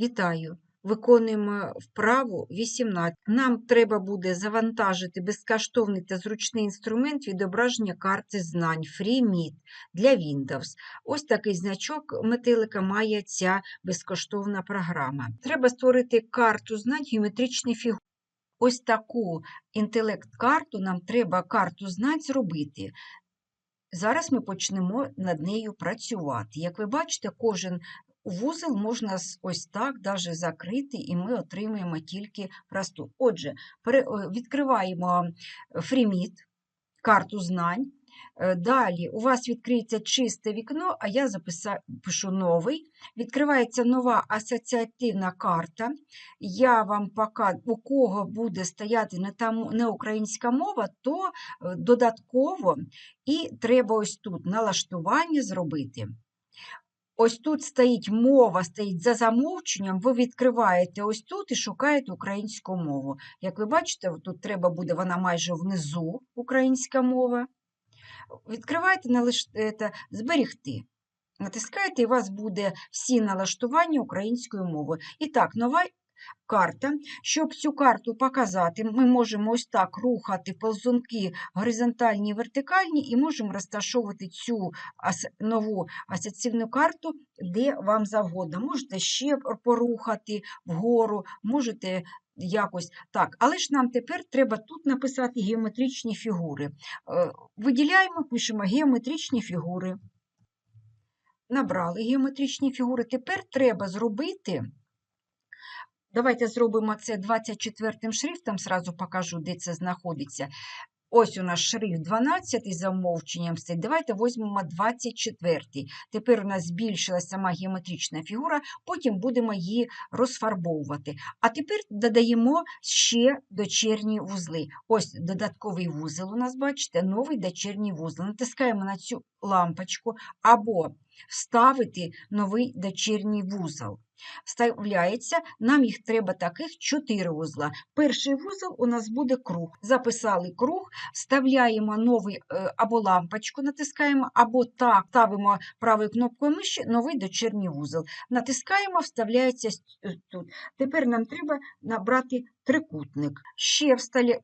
Вітаю! Виконуємо вправу 18. Нам треба буде завантажити безкоштовний та зручний інструмент відображення карти знань FreeMeet для Windows. Ось такий значок метелика має ця безкоштовна програма. Треба створити карту знань геометричні фігури. Ось таку інтелект-карту нам треба карту знань зробити. Зараз ми почнемо над нею працювати. Як ви бачите, кожен вузол можна ось так даже закрити, і ми отримуємо тільки просту. Отже, е, відкриваємо FreeMeet, карту знань. Е, Далі у вас відкриється чисте вікно, а я записа- пишу новий. Відкривається нова асоціативна карта. Я вам пока, у кого буде стояти не, там, не українська мова, то е, додатково і треба ось тут налаштування зробити. Ось тут стоїть мова, стоїть за замовченням, ви відкриваєте ось тут і шукаєте українську мову. Як ви бачите, тут треба буде вона майже внизу, українська мова. Відкриваєте, налиш... ете, зберігти. Натискаєте, і у вас буде всі налаштування української мови. І так, нова карта. Щоб цю карту показати, ми можемо ось так рухати ползунки горизонтальні і вертикальні, і можемо розташовувати цю нову асоціативну карту, де вам завгодно. Можете ще порухати вгору, можете якось так. Але ж нам тепер треба тут написати геометричні фігури. Е, Виділяємо, пишемо геометричні фігури. Набрали геометричні фігури. Тепер треба зробити. Давайте зробимо це 24 шрифтом, сразу покажу, де це знаходиться. Ось у нас шрифт 12 за замовченням стоїть. Давайте візьмемо 24. Тепер у нас збільшилася сама геометрична фігура, потім будемо її розфарбовувати. А тепер додаємо ще дочерні вузли. Ось додатковий вузол у нас, бачите, новий дочерній вузол. Натискаємо на цю лампочку або вставити новий дочерній вузол. Вставляється, нам їх треба таких 4 вузла. Перший вузол у нас буде круг. Записали круг, вставляємо новий е, або лампочку натискаємо, або так ставимо правою кнопкою миші новий дочерній вузол. Натискаємо, вставляється е, тут. Тепер нам треба набрати трикутник. Ще всталі... е,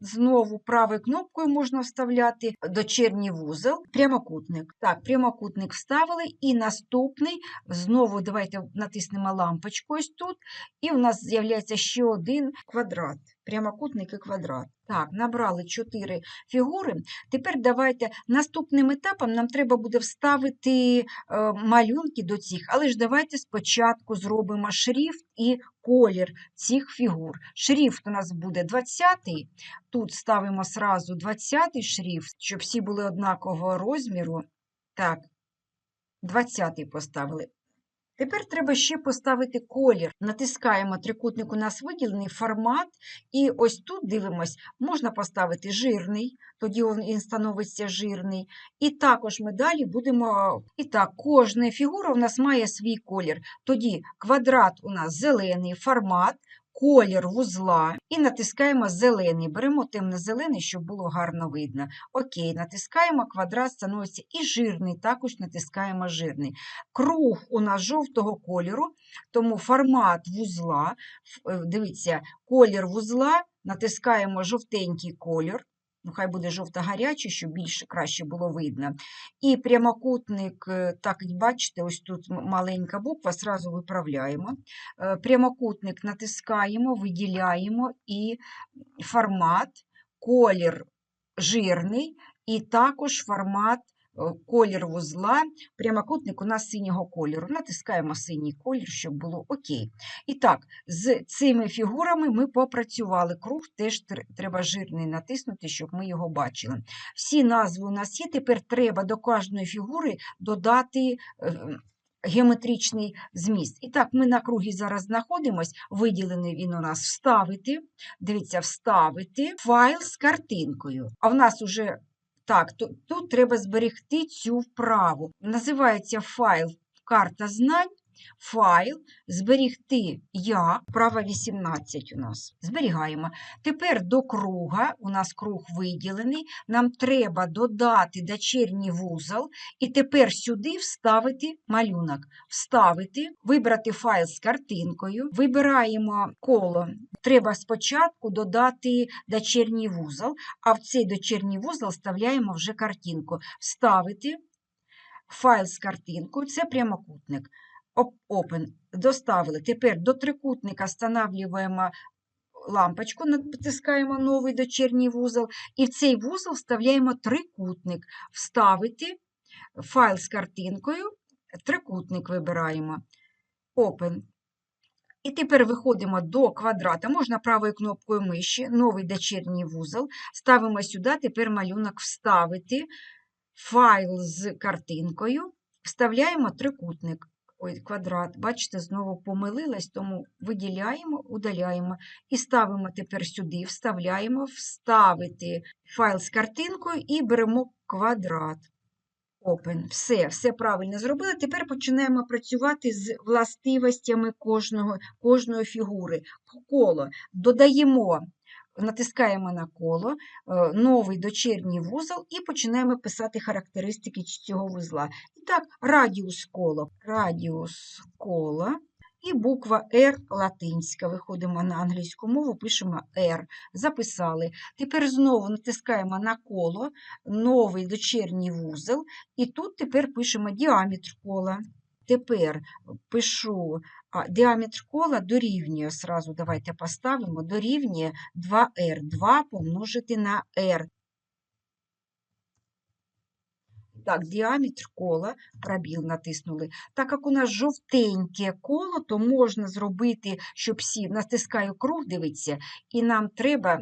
знову правою кнопкою можна вставляти дочерній вузол, прямокутник. Так, прямокутник вставили, і наступний знову давайте натиснемо лампочку ось тут, і у нас з'являється ще один квадрат, прямокутник і квадрат. Так, набрали чотири фігури. Тепер давайте наступним етапом нам треба буде вставити е, малюнки до цих, але ж давайте спочатку зробимо шрифт і колір цих фігур. Шрифт у нас буде 20-й. Тут ставимо сразу 20-й шрифт, щоб всі були однакового розміру. Так, 20-й поставили. Тепер треба ще поставити колір. Натискаємо трикутник, у нас виділений формат, і ось тут дивимось, можна поставити жирний, тоді він становиться жирний. І також ми далі будемо. І так, кожна фігура у нас має свій колір. Тоді квадрат у нас зелений, формат, колір вузла, і натискаємо зелений. Беремо темно-зелений, щоб було гарно видно. Окей, натискаємо, квадрат становиться і жирний, також натискаємо жирний. Круг у нас жовтого кольору, тому формат вузла, е, дивіться, колір вузла, натискаємо жовтенький колір, ну хай буде жовто-гарячий, щоб більше краще було видно. І прямокутник, е, так як бачите, ось тут маленька буква, зразу виправляємо. Е, Прямокутник натискаємо, виділяємо і формат, колір жирний, і також формат, колір вузла, прямокутник у нас синього кольору. Натискаємо синій колір, щоб було окей. І так, з цими фігурами ми попрацювали. Круг теж треба жирний натиснути, щоб ми його бачили. Всі назви у нас є. Тепер треба до кожної фігури додати. е, Геометричний зміст. І так, ми на кругі зараз знаходимось, виділений він у нас вставити. Дивіться, вставити файл з картинкою. А в нас уже так, тут, тут треба зберегти цю вправу. Називається файл карта знань. файл, зберігти як, права 18 у нас. Зберігаємо. Тепер до круга, у нас круг виділений, нам треба додати дочерній вузол, і тепер сюди вставити малюнок. Вставити, вибрати файл з картинкою, вибираємо коло. Треба спочатку додати дочерній вузол, а в цей дочерній вузол вставляємо вже картинку. Вставити файл з картинкою, це прямокутник. Open. Доставили. Тепер до трикутника встановлюємо лампочку, натискаємо новий дочерній вузол, і в цей вузол вставляємо трикутник. Вставити файл з картинкою, трикутник вибираємо. Open. І тепер виходимо до квадрата. Можна правою кнопкою миші, новий дочерній вузол. Ставимо сюди, тепер малюнок вставити, файл з картинкою, вставляємо трикутник. Ой, квадрат, бачите, знову помилилась, тому виділяємо, удаляємо і ставимо тепер сюди, вставляємо, вставити файл з картинкою і беремо квадрат. Open. Все, все правильно зробили. Тепер починаємо працювати з властивостями кожного, кожної фігури. Коло додаємо, натискаємо на коло, е, новий дочерній вузол і починаємо писати характеристики цього вузла. І так, радіус кола, радіус кола і буква R латинська. Виходимо на англійську мову, пишемо R. Записали. Тепер знову натискаємо на коло, новий дочерній вузол, і тут тепер пишемо діаметр кола. Тепер пишу а, діаметр кола дорівнює, сразу давайте поставимо, дорівнює 2R. 2 помножити на R. Так, діаметр кола, пробіл натиснули. Так як у нас жовтеньке коло, то можна зробити, щоб всі, натискаю круг, дивіться, і нам треба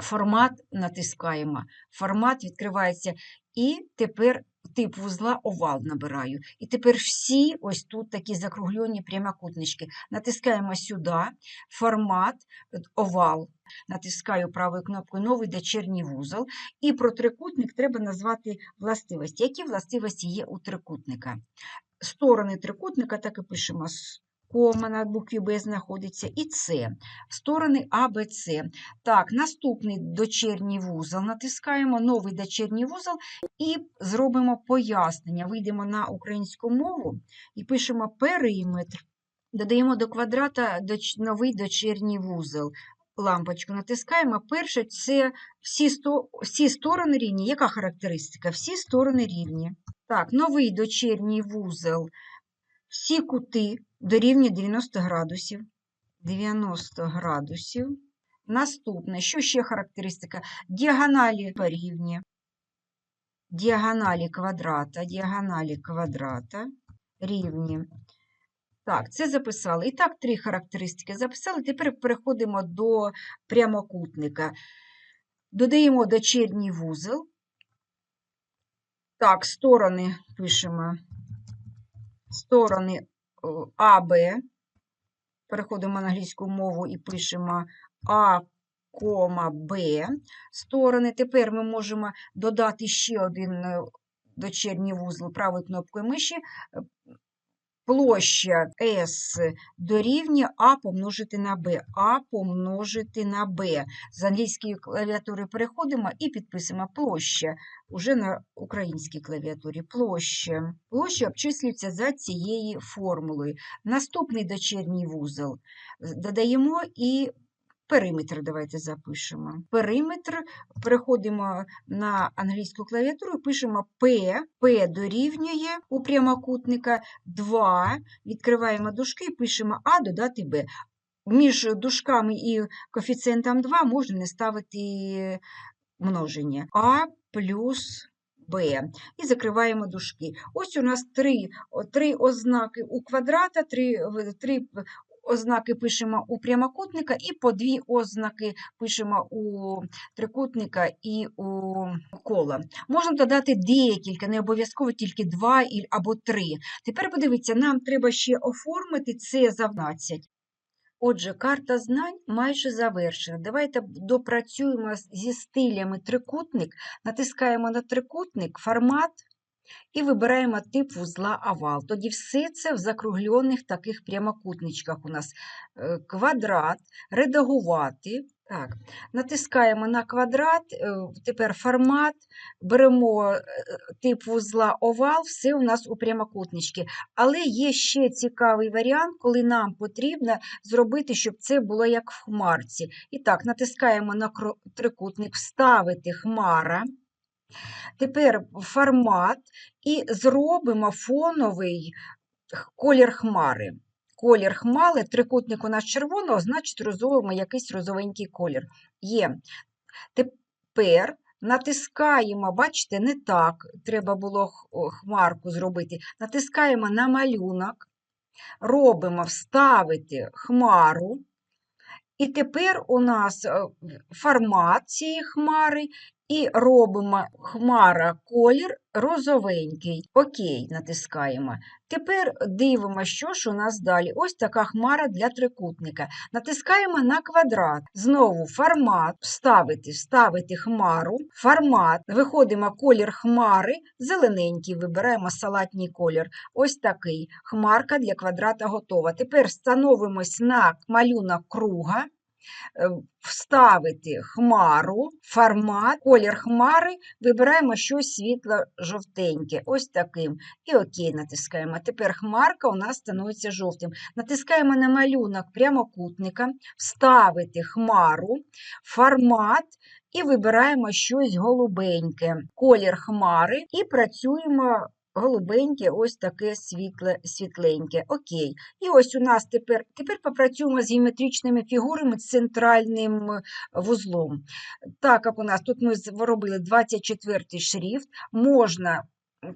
формат натискаємо. Формат відкривається. І тепер тип вузла овал набираю. І тепер всі ось тут такі закруглені прямокутнички. Натискаємо сюди, формат, е, овал. Натискаю правою кнопкою новий дочерній вузол. І про трикутник треба назвати властивості. Які властивості є у трикутника? Сторони трикутника, так і пишемо, кома на букві Б знаходиться, і С. Сторони А, Б, С. Так, наступний дочерній вузол натискаємо, новий дочерній вузол і зробимо пояснення. Вийдемо на українську мову і пишемо периметр. Додаємо до квадрата новий дочерній вузол. Лампочку натискаємо. Перше це всі, сто... всі сторони рівні. Яка характеристика? Всі сторони рівні. Так, новий дочерній вузол. Всі кути дорівнює 90 градусів. 90 градусів. Наступне, що ще характеристика? Діагоналі порівні. Діагоналі квадрата, діагоналі квадрата рівні. Так, це записали. І так, три характеристики записали. Тепер переходимо до прямокутника. Додаємо дочерній вузол. Так, сторони пишемо. Сторони АБ. Переходимо на англійську мову і пишемо А, Б сторони. Тепер ми можемо додати ще один е, дочерній вузол правою кнопкою миші. Площа S дорівнює А помножити на Б. А помножити на Б. З англійської клавіатури переходимо і підписуємо площа уже на українській клавіатурі. Площа. Площа обчислюється за цією формулою. Наступний дочерній вузол додаємо і периметр давайте запишемо. Периметр, переходимо на англійську клавіатуру, пишемо P, P дорівнює у прямокутника 2, відкриваємо дужки і пишемо А додати Б. Між дужками і коефіцієнтом 2 можна не ставити множення. А плюс Б. І закриваємо дужки. Ось у нас три, три ознаки у квадрата, три, три ознаки пишемо у прямокутника і по дві ознаки пишемо у трикутника і у кола. Можна додати декілька, не обов'язково тільки два або три. Тепер подивіться, нам треба ще оформити це за 12. Отже, карта знань майже завершена. Давайте допрацюємо зі стилями трикутник, натискаємо на трикутник, формат, і вибираємо тип вузла овал. Тоді все це в закруглених таких прямокутничках у нас е, квадрат, редагувати. Так, натискаємо на квадрат, е, тепер формат, беремо е, тип вузла овал, все у нас у прямокутнички. Але є ще цікавий варіант, коли нам потрібно зробити, щоб це було як в хмарці. І так, натискаємо на трикутник, вставити хмара. Тепер формат і зробимо фоновий колір хмари. Колір хмари, трикутник у нас червоного, значить розовимо якийсь розовенький колір. Є. Тепер натискаємо, бачите, не так, треба було хмарку зробити. Натискаємо на малюнок, робимо вставити хмару. І тепер у нас е, формат цієї хмари, і робимо хмара колір розовенький. Окей, натискаємо. Тепер дивимося, що ж у нас далі. Ось така хмара для трикутника. Натискаємо на квадрат. Знову формат, вставити, вставити хмару, формат. Виходимо колір хмари, зелененький, вибираємо салатній колір. Ось такий. Хмарка для квадрата готова. Тепер становимось на малюнок круга. Е, Вставити хмару, формат, колір хмари, вибираємо щось світло-жовтеньке, ось таким. І ОК натискаємо. Тепер хмарка у нас становиться жовтим. Натискаємо на малюнок прямокутника, вставити хмару, формат і вибираємо щось голубеньке, колір хмари, і працюємо голубеньке, ось таке світле, світленьке. Окей. І ось у нас тепер, тепер попрацюємо з геометричними фігурами центральним е, вузлом. Так як у нас тут ми робили 24 шрифт, можна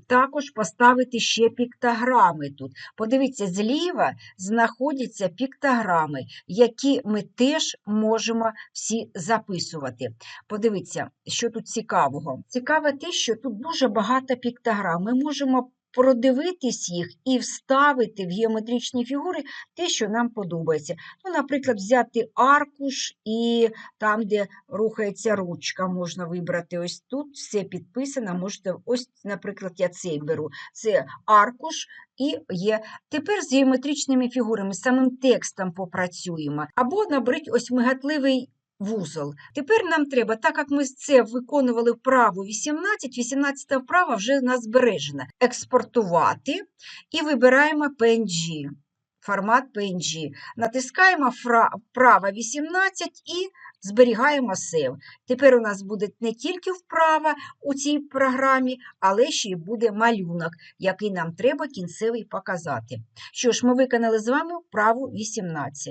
також поставити ще піктограми тут. Подивіться, зліва знаходяться піктограми, які ми теж можемо всі записувати. Подивіться, що тут цікавого. Цікаве те, що тут дуже багато піктограм. Ми можемо продивитись їх і вставити в геометричні фігури те, що нам подобається. Ну, наприклад, взяти аркуш і там, де рухається ручка, можна вибрати ось тут, все підписано. Можете, ось, наприклад, я цей беру. Це аркуш і є. Тепер з геометричними фігурами, самим текстом попрацюємо. Або наберіть ось мигатливий вузол. Тепер нам треба, так як ми це виконували вправу 18, 18 вправа вже у нас збережена. Експортувати і вибираємо PNG. Формат PNG. Натискаємо вправа 18 і зберігаємо save. Тепер у нас буде не тільки вправа у цій програмі, але ще й буде малюнок, який нам треба кінцевий показати. Що ж, ми виконали з вами вправу 18.